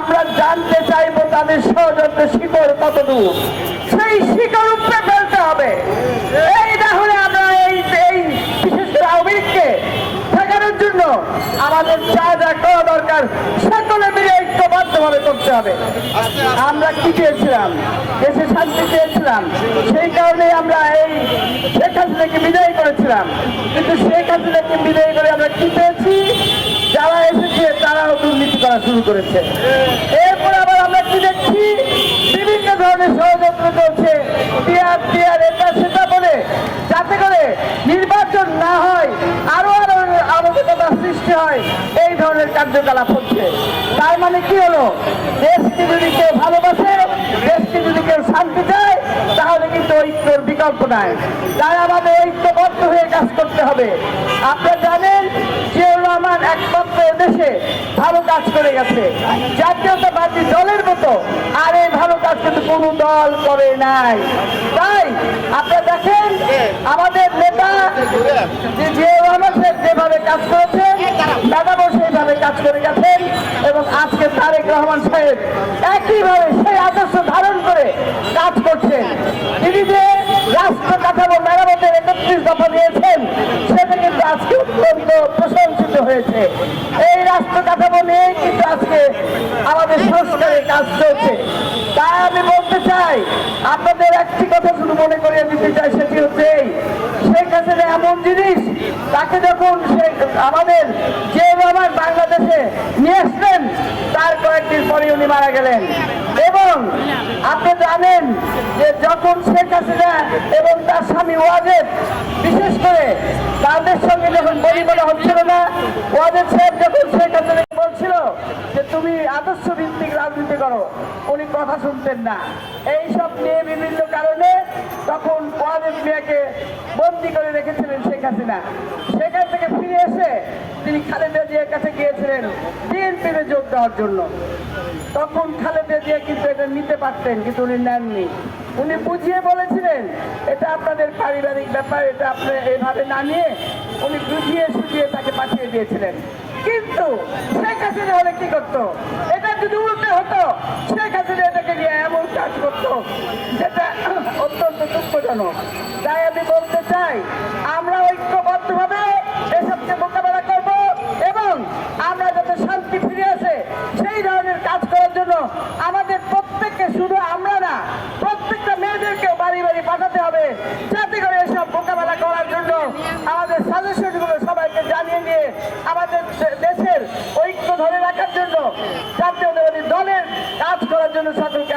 আমরা জানতে চাইব তাদের ষড়যন্ত্র শিকড় কতদূর। সেই শিকড় উপরে ফেলতে হবে। এই না হলে আমরা এই এই বিশেষ করে লীগকে ঠেকানোর জন্য আমাদের যা যা করা দরকার সকলে মিলে ঐক্যবদ্ধভাবে করতে হবে। আমরা কি চেয়েছিলাম? দেশে শান্তি চেয়েছিলাম। সেই কারণে আমরা এই শেখ হাসিনাকে বিদায় করেছিলাম। কিন্তু শেখ হাসিনাকে বিদায় করে আমরা কি পেয়েছি? যারা এসেছে তারাও করা শুরু করেছে। এরপর আবার আমরা কি দেখছি, বিভিন্ন ধরনের ষড়যন্ত্র চলছে। সেটা বলে যাতে করে নির্বাচন না হয়, আরও আরও আলোচনা সৃষ্টি হয়, এই ধরনের কার্যকলাপ হচ্ছে। তার মানে কি হলো? দেশকে যদি কেউ ভালোবাসে, দেশকে যদি কেউ শান্তি চায়, তাহলে কিন্তু ঐক্যর বিকল্প নাই। তাই আমাদের ঐক্যবদ্ধ হয়ে কাজ করতে হবে। আপনারা জানেন জিয়াউর রহমান একমাত্র দেশে ভালো কাজ করে গেছে। জাতীয়তাবাদী দলের মতো আর এই ভালো কাজ কিন্তু কোনো দল করে নাই। তাই আপনারা দেখেন, আমাদের নেতা যে রহমান যেভাবে কাজ করেছেন, ম্যাডামও সেইভাবে কাজ করে গেছেন এবং আজকে তারেক রহমান সাহেব একইভাবে সেই আদর্শ ধারণ করে কাজ করছেন তিনি যে রাষ্ট্র কাঠামো মেরামতের একত্রিশ দফা দিয়েছেন সেটা কিন্তু আজকে অত্যন্ত প্রশংসিত হয়েছে। এই রাষ্ট্র কাঠামো নিয়ে কিন্তু আজকে আমাদের সংস্কারের কাজ চলছে। তাই আমি বলতে চাই, আপনাদের একটি কথা শুধু মনে করিয়ে দিতে চাই, সেটি হচ্ছে এই, শেখ হাসিনা এমন জিনিস, তাকে যখন সে আমাদের যে রহমান বাংলাদেশে নিয়ে আসলেন তার কয়েকদিন পরে উনি মারা গেলেন। এবং আপনি জানেন যে যখন শেখ হাসিনা এবং তার স্বামী ওয়াজেদ, বিশেষ করে তাদের সঙ্গে যখন পরিমাণা হচ্ছিল না ওয়াজেদ সাহেব যখন শেখ হাসিনাকে বলছিল যে তুমি আদর্শ ভিত্তিক রাজনীতি করো, উনি কথা শুনতেন না। এই সব নিয়ে বিভিন্ন কারণে তখন ওয়াজেদ মিয়াকে বন্দি করে রেখেছিলেন শেখ হাসিনা। সেখান থেকে ফিরে এসে তিনি খালেদা জিয়ার কাছে গিয়েছিলেন বিএনপিতে যোগ দেওয়ার জন্য। তখন খালেদা জিয়া কিন্তু এটা নিতে পারতেন, কিন্তু উনি নেননি। উনি বুঝিয়ে বলেছিলেন, এটা আপনাদের পারিবারিক ব্যাপার, এটা আপনি এইভাবে না নিয়ে উনি বুঝিয়ে সুঝিয়ে তাকে পাঠিয়ে দিয়েছিলেন। কিন্তু শেখ হাসিনা হলে কি করতো? এটা যদি উল্টে হতো, শেখ হাসিনা এটাকে নিয়ে এমন কাজ করতো, যেটা অত্যন্ত দুঃখজনক। তাই আমি বলতে চাই, আমরা ঐক্যবদ্ধভাবে এসবকে মোকাবেলা করব এবং আমরা যাতে শান্তি ফিরে আসে, সেই ধরনের কাজ করার জন্য আমাদের প্রত্যেককে শুধু আমরা না প্রত্যেকটা মেয়েদেরকেও বাড়ি বাড়ি পাঠাতে হবে যাতে করে এসব মোকাবেলা করার জন্য আমাদের সাজেশনগুলো সবাইকে জানিয়ে নিয়ে আমাদের দেশের ঐক্য ধরে রাখার জন্য জাতীয় দলের কাজ করার জন্য সকলকে